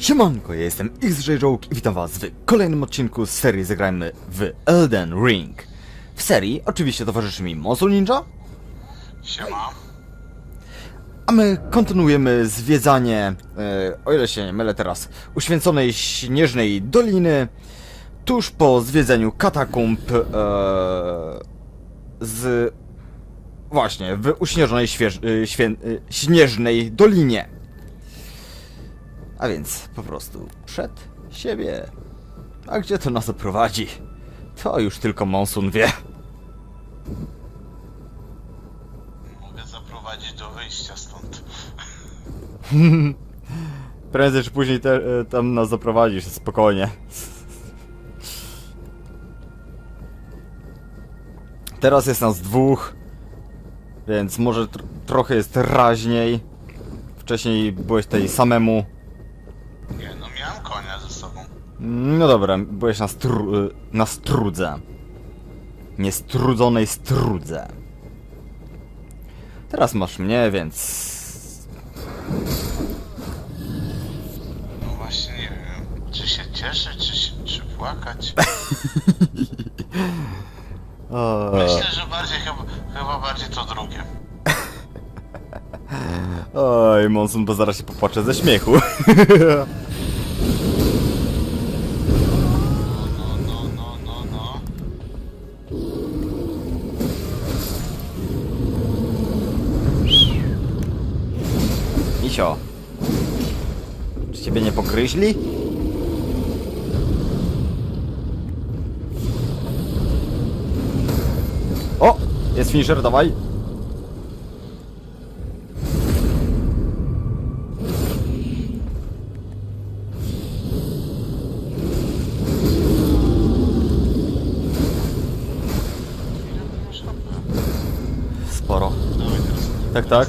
Siemanko, ja jestem XJ Joke i witam was w kolejnym odcinku z serii Zagrajmy w Elden Ring. W serii oczywiście towarzyszy mi Monster Ninja, Siema. a my kontynuujemy zwiedzanie, e, o ile się nie mylę teraz, uświęconej śnieżnej doliny, tuż po zwiedzeniu katakumb e, z... właśnie, w uśnieżonej śwież, e, świę, e, śnieżnej dolinie. A więc po prostu przed siebie. A gdzie to nas zaprowadzi? To już tylko Monsun wie. Mogę zaprowadzić do wyjścia stąd. Prędzej czy później te, e, tam nas zaprowadzisz, spokojnie. Teraz jest nas dwóch, więc może tr trochę jest raźniej. Wcześniej byłeś tutaj samemu. No dobra, byłeś na, stru y, na strudze. Niestrudzonej strudze. Teraz masz mnie, więc... No właśnie nie wiem, czy się cieszyć, czy, się, czy płakać. O, Myślę, że bardziej chyba, chyba bardziej to drugie. Oj, Monsun, bo zaraz się popłaczę ze śmiechu. Misio. Czy ciebie nie pokryźli? O! Jest finisher, dawaj! Sporo. Tak, tak.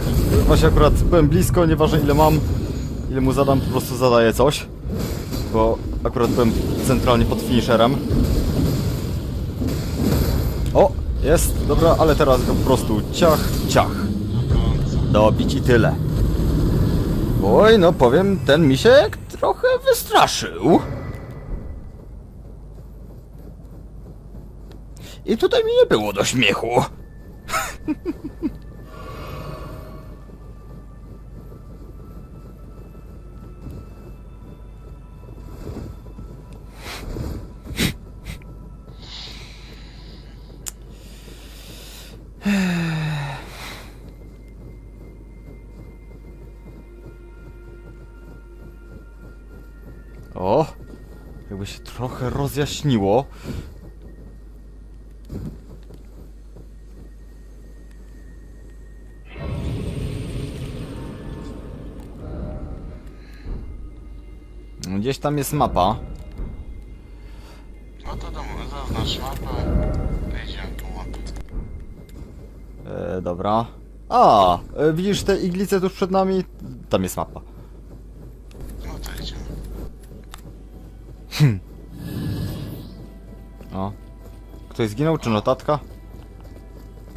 Właśnie akurat byłem blisko, nieważne ile mam, ile mu zadam, po prostu zadaję coś. Bo akurat byłem centralnie pod finisherem. O! Jest, dobra, ale teraz po prostu ciach, ciach. Dobić i tyle. Oj, no powiem, ten misiek trochę wystraszył. I tutaj mi nie było do śmiechu. O! Jakby się trochę rozjaśniło. Gdzieś tam jest mapa. No to dom, zaznacz mapę. Wejdziemy tu mapę. E, dobra. A, e, widzisz te iglice tuż przed nami? Tam jest mapa. Ktoś zginął, czy notatka?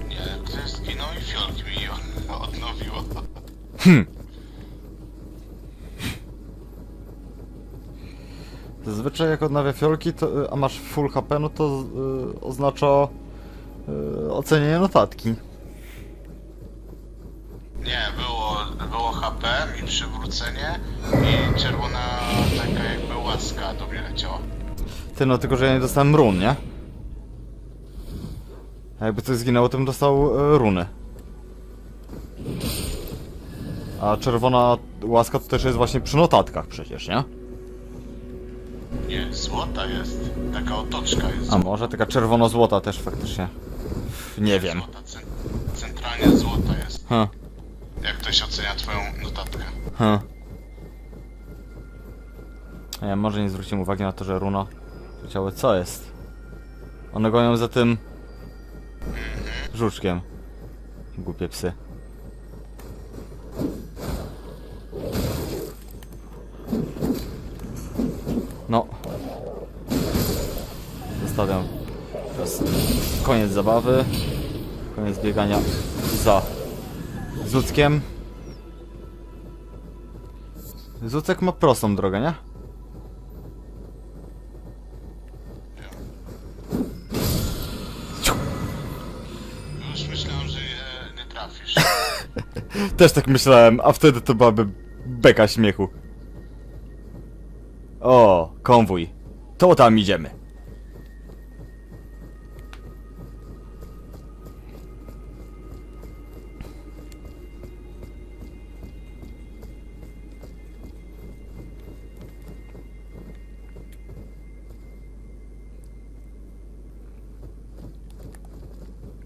Nie, ktoś zginął i fiolki mi od- odnowiło. Zazwyczaj jak odnawia fiolki, to, y, a masz full HP, no to y, oznacza y, ocenienie notatki. Nie, było, było HP, mi przywrócenie i czerwona taka jakby łaska do mnie leciała. Ty, no tylko, że ja nie dostałem run, nie? A jakby coś zginęło, to bym dostał y, runy. A czerwona łaska to też jest właśnie przy notatkach przecież, nie? Nie, złota jest. Taka otoczka jest. A może taka czerwono-złota też faktycznie. Nie wiem. Złota, cen, centralnie złota jest. Huh. Jak ktoś ocenia twoją notatkę. Huh. Ja może nie zwróciłem uwagi na to, że runa leciały. Co jest? One gonią za tym... Żuczkiem. Głupie psy. No. Zostawiam. Teraz koniec zabawy. Koniec biegania za z ludzkiem. Zucek ma prostą drogę, nie? Trafisz. Też tak myślałem, a wtedy to byłaby beka śmiechu. O, konwój. To tam idziemy.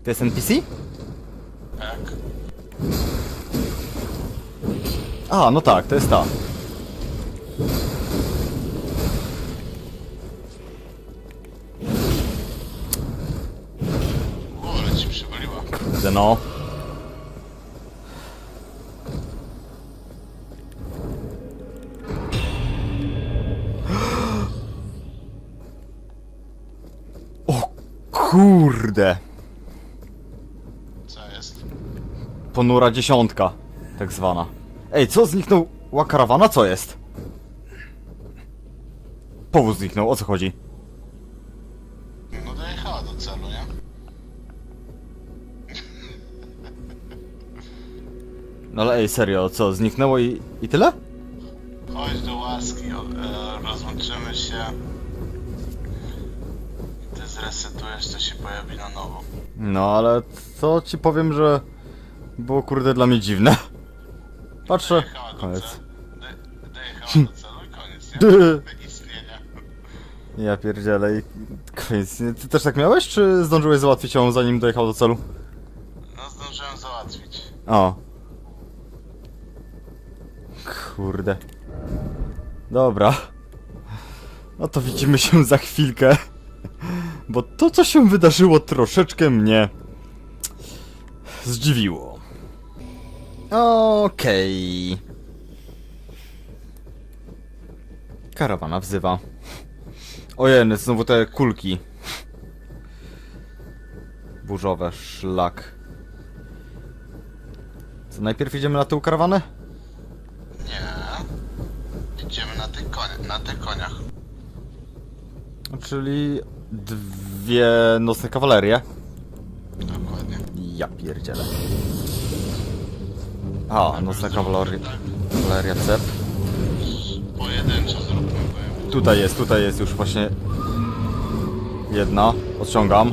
To NPC? A, no tak, to jest ta. O, ale ci przywaliła. Kurde no. O kurde. Co jest? Ponura dziesiątka, tak zwana. Ej, co zniknął? karawana? Co jest? Powóz zniknął, o co chodzi? No dojechała do celu, nie? No ale ej, serio, co, zniknęło i, i tyle? Chodź do łaski, o, e, rozłączymy się. Ty zresetujesz, to się pojawi na nowo. No ale co ci powiem, że było kurde dla mnie dziwne. Patrzę, Dojechała do koniec. celu. Do, dojechała do celu i koniec, nie? Dy. Istnienia. Ja pierdzielę i koniec. Nie, Ty też tak miałeś, czy zdążyłeś załatwić ją zanim dojechał do celu? No zdążyłem załatwić. O. Kurde. Dobra. No to widzimy się za chwilkę. Bo to, co się wydarzyło, troszeczkę mnie zdziwiło. Okej. Karawana wzywa. Ojej, znowu te kulki. Burzowe, szlak. Co, najpierw idziemy na tą karawanę? Nie. Idziemy na tych konia, na tych koniach. Czyli dwie nocne kawalerie. Dokładnie. Ja pierdzielę. A, nocna kawaleria. Kawaleria cep. Pojedynczo zróbmy. Tutaj jest, tutaj jest już właśnie jedna. Odciągam.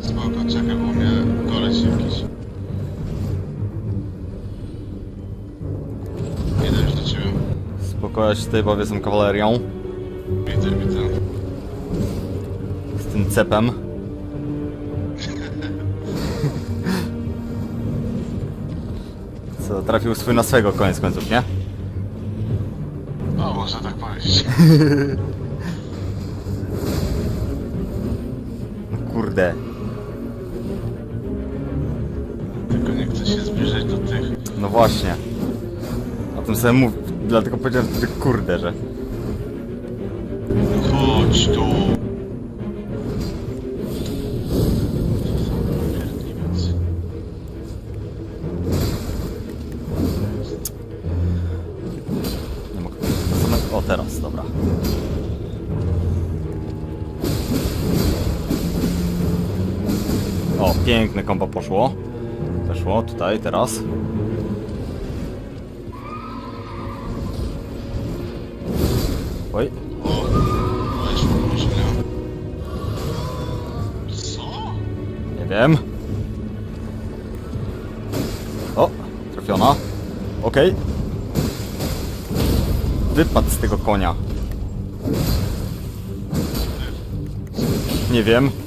Spoko, czekaj, bo mnie koleś jakiś. Idę już do ciebie. Spokojnie się tutaj bawię z tą kawalerią. Widzę, widzę. Z tym cepem. Trafił swój na swego koniec końców, nie? O, można tak powiedzieć. No kurde. Tylko nie chcę się zbliżać do tych. No właśnie. O tym sobie mów, dlatego powiedziałem wtedy kurde, że... Chodź tu! Piękne kombo poszło. Weszło tutaj, teraz. Oj, nie wiem. O, trafiona. Okej. Wypadł z tego konia. Nie wiem.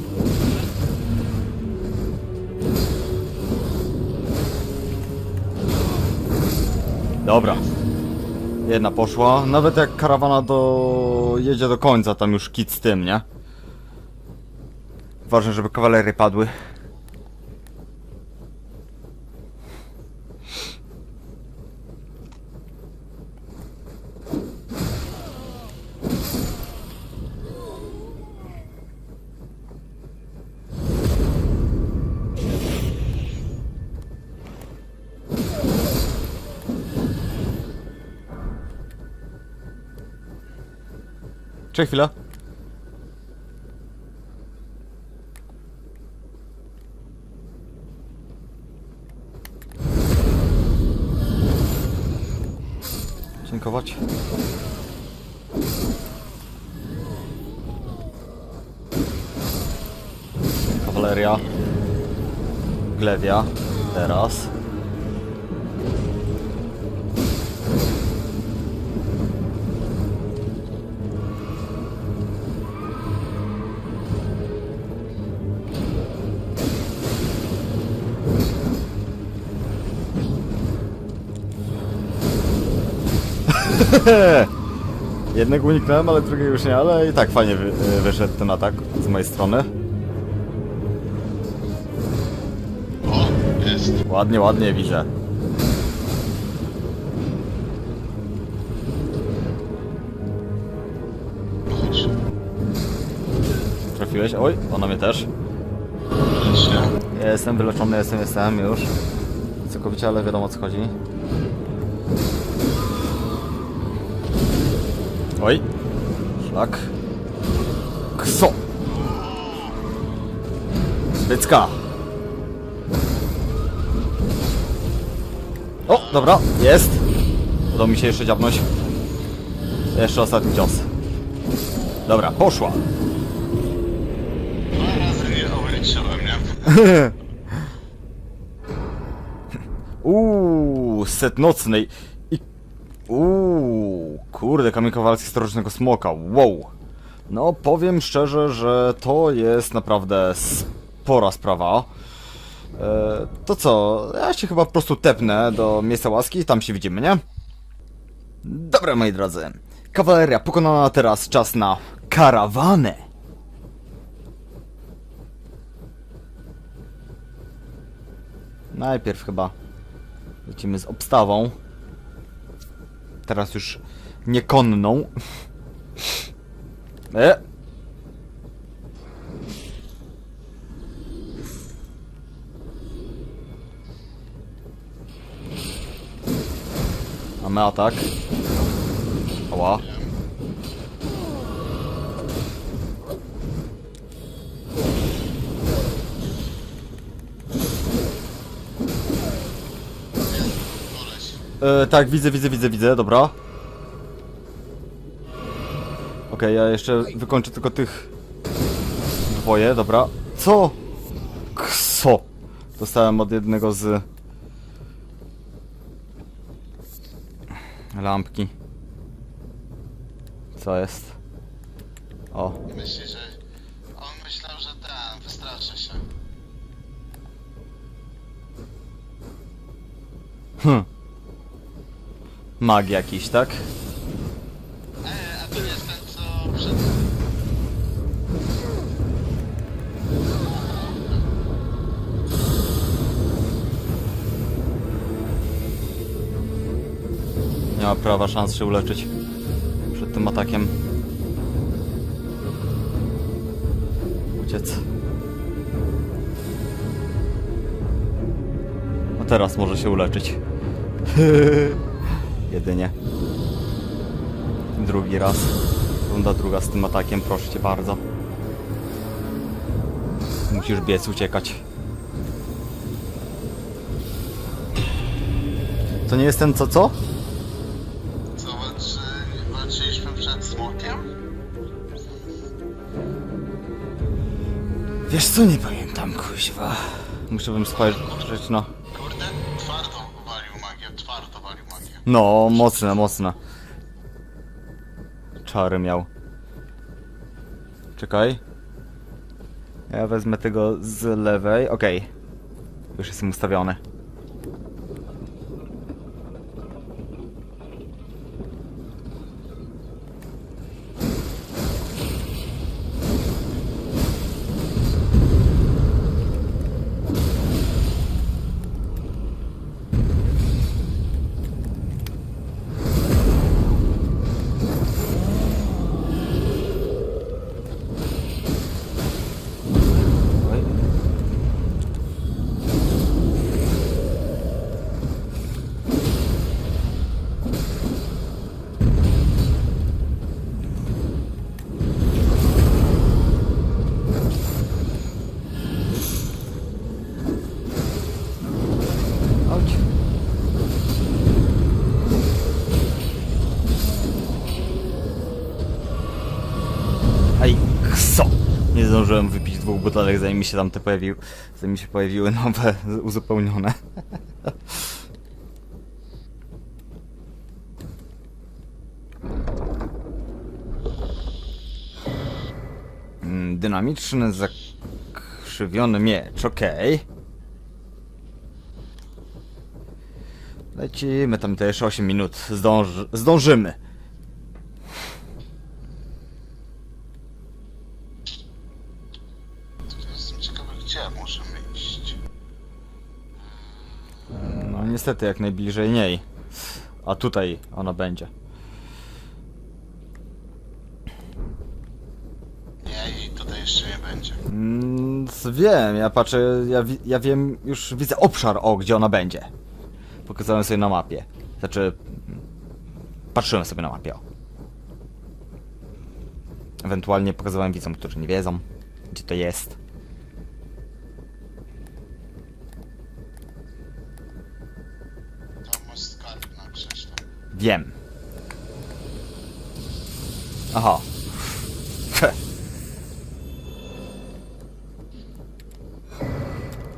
Dobra. Jedna poszła. Nawet jak karawana do... jedzie do końca, tam już kit z tym, nie? Ważne, żeby kawalery padły. Cześć chwila. Dziękować. Kawaleria. Glewia. Teraz. Jednego uniknąłem, ale drugiego już nie, ale i tak fajnie wy, y, wyszedł ten atak z mojej strony. O, jest. Ładnie, ładnie widzę. Chodź. Trafiłeś? Oj, ona mnie też. Lecz ja. Ja jestem wyleczony, jestem, jestem już. Całkowicie, ale wiadomo o co chodzi. Oj. Szlak. Kso. Zbycka. O, dobra, jest. Udało mi się jeszcze dziabnąć. Jeszcze ostatni cios. Dobra, poszła. Uuu, set nocnej. I... Uuu, kurde, kamień kowalski storycznego smoka. Wow. No, powiem szczerze, że to jest naprawdę spora sprawa. E, to co, ja się chyba po prostu tepnę do miejsca łaski, tam się widzimy, nie? Dobra, moi drodzy. Kawaleria pokonana teraz, czas na karawanę. Najpierw chyba lecimy z obstawą. Teraz już niekonną. E. Mamy atak. Ała. E, tak, widzę, widzę, widzę, widzę, dobra. Okej, ja jeszcze wykończę tylko tych dwoje, dobra. Co? Kso? Dostałem od jednego z lampki. Co jest? O, Myśli, że... On myślał, że ten, wystraszy się. hm. Mag jakiś, tak? Nie prawa szans się uleczyć przed tym atakiem. Uciec. No teraz może się uleczyć. Jedynie. Drugi raz. Runda druga z tym atakiem, proszę cię bardzo. Musisz biec, uciekać. To nie jest ten co co? Wiesz co, nie pamiętam, kuźwa. Muszę bym spojrzeć na... Kurde, twardo walił magię, twardo walił magię. No, mocne, mocne. Czary miał. Czekaj. Ja wezmę tego z lewej. Okej. Już jestem ustawiony. Butelek, zanim mi się tam te pojawiły, zanim się pojawiły nowe, uzupełnione. Mm, Dynamiczny, zakrzywiony miecz, okej. Lecimy tam te jeszcze 8 minut, Zdąży, zdążymy. Niestety jak najbliżej niej. A tutaj ona będzie. Nie, jej tutaj jeszcze nie będzie. Mm, s- wiem, ja patrzę, ja, wi- ja wiem, już widzę obszar, o, gdzie ona będzie. Pokazałem sobie na mapie. Znaczy, mm, patrzyłem sobie na mapie, o. Ewentualnie pokazywałem widzom, którzy nie wiedzą, gdzie to jest. Wiem. Aha.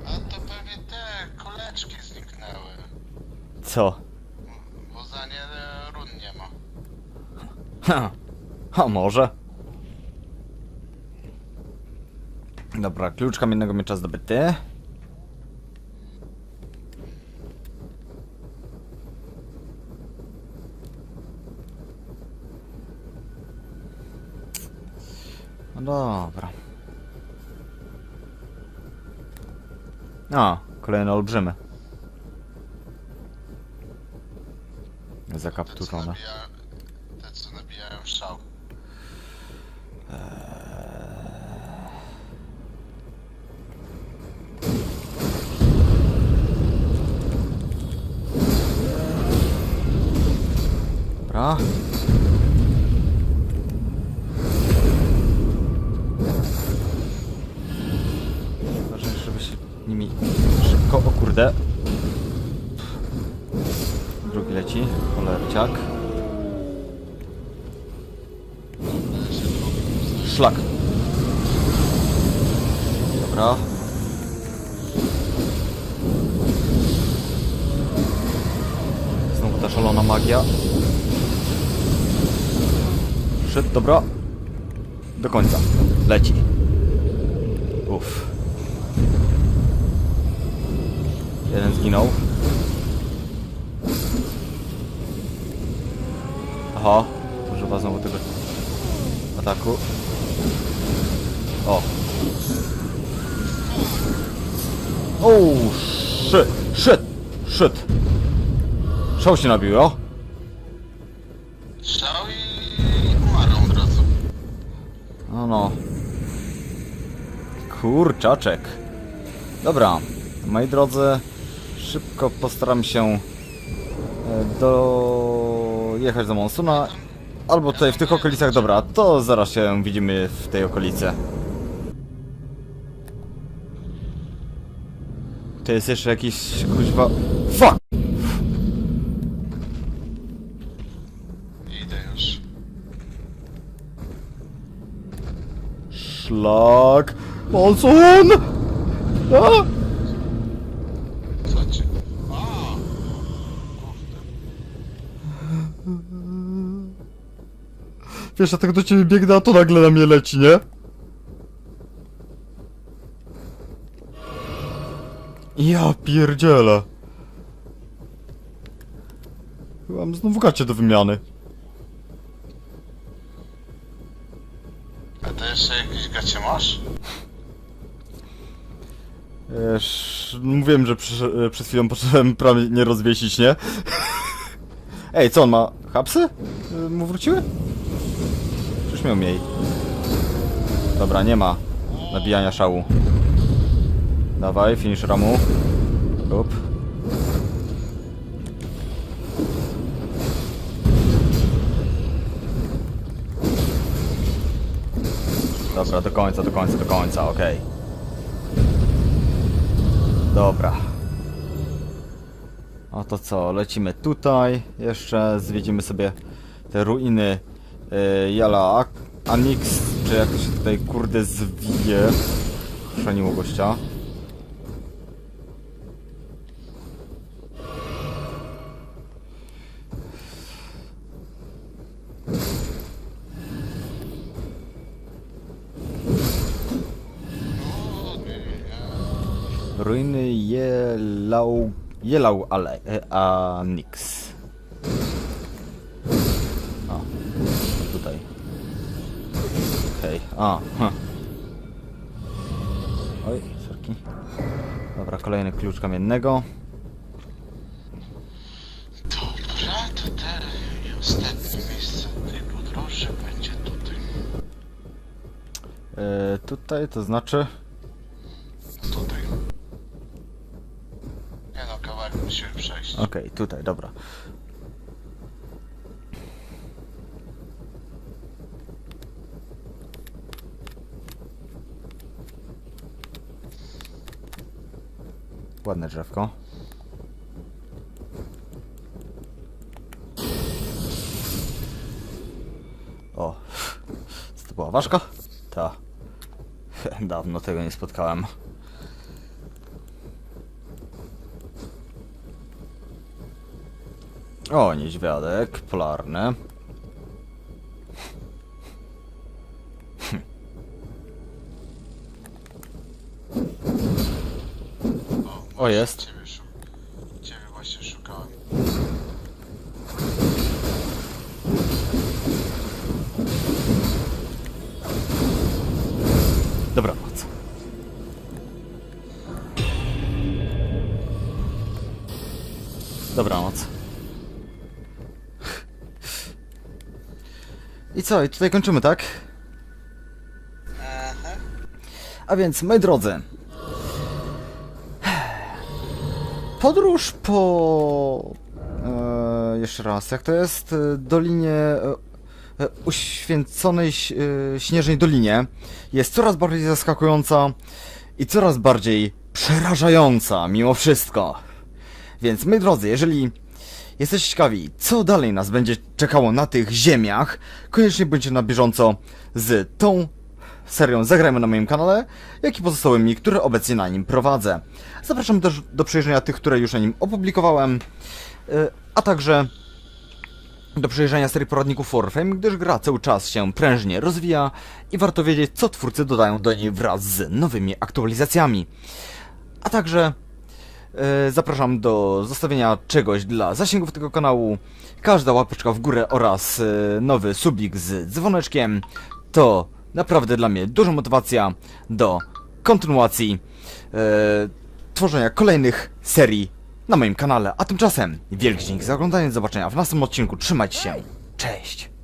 A to pewnie te koleczki zniknęły. Co? Bo za nie e, run nie ma. Ha, a może? Dobra, klucz kamiennego miecza zdobyty. Dobra. A, kolejne olbrzymy. Nabija... te, co nabijają szał. Dobra. Nimi szybko... O kurde. Drugi leci. Cholerciak. Szlak. Dobra. Znowu ta szalona magia. Szedł, dobra. Do końca. Leci. Uff. Jeden zginął. Aha. Używa znowu tego ataku. O. O, shit, shit, shit. Szał się nabił, o. Szał i umarł od razu. No no. Kurczaczek. Dobra, moi drodzy, szybko postaram się e, dojechać do Monsuna. Albo tutaj w tych okolicach, dobra, to zaraz się widzimy w tej okolicy. To jest jeszcze jakiś kuźwa... Fuck! Idę już. Szlak... Monsun! A! Co ci? A! Kurde. Wiesz, ja tak do ciebie biegnę, a to nagle na mnie leci, nie? Ja pierdzielę. Chyba mam znowu gacie do wymiany. A to jeszcze jakieś gacie masz? Wiesz, mówiłem, że przy, przed chwilą potrzebowałem prawie nie rozwiesić, nie? Ej, co on ma? Hapsy? Mu wróciły? Dobra, nie ma nabijania szału. Dawaj, finish ramu. Up. Dobra, do końca, do końca, do końca, okej. Dobra. O to co, lecimy tutaj. Jeszcze zwiedzimy sobie te ruiny y, Jala Anix zobaczę jak się tutaj kurde zwije. Szaniło gościa. Ruiny Jelau... Jelau Ale... e, A... Nix. A. Tutaj. Okej. A. Huh. Oj, sorki. Dobra, kolejny klucz kamiennego. Dobra, to teraz i ostatnie miejsce tej podróży będzie tutaj. E, tutaj, to znaczy... Tutaj. Nie no, kawałek musimy przejść. Okej, tutaj, dobra. Ładne drzewko. O, to była ważka? Ta. Dawno tego nie spotkałem. O, niedźwiadek polarny. Dobranoc. Dobranoc. I co? I tutaj kończymy, tak? A więc, moi drodzy. Podróż po. E, jeszcze raz, jak to jest? E, Dolinie. E, e, uświęconej e, śnieżnej dolinie jest coraz bardziej zaskakująca i coraz bardziej przerażająca mimo wszystko. Więc, moi drodzy, jeżeli jesteście ciekawi, co dalej nas będzie czekało na tych ziemiach, koniecznie bądźcie na bieżąco z tą serią Zagrajmy na moim kanale, jak i pozostałymi, które obecnie na nim prowadzę. Zapraszam też do przejrzenia tych, które już na nim opublikowałem, y, a także do przejrzenia serii poradników Warframe, gdyż gra cały czas się prężnie rozwija i warto wiedzieć, co twórcy dodają do niej wraz z nowymi aktualizacjami. A także e, zapraszam do zostawienia czegoś dla zasięgów tego kanału. Każda łapeczka w górę oraz e, nowy subik z dzwoneczkiem to naprawdę dla mnie duża motywacja do kontynuacji e, tworzenia kolejnych serii na moim kanale. A tymczasem wielki dzięki za oglądanie, do zobaczenia w następnym odcinku. Trzymajcie się. Cześć!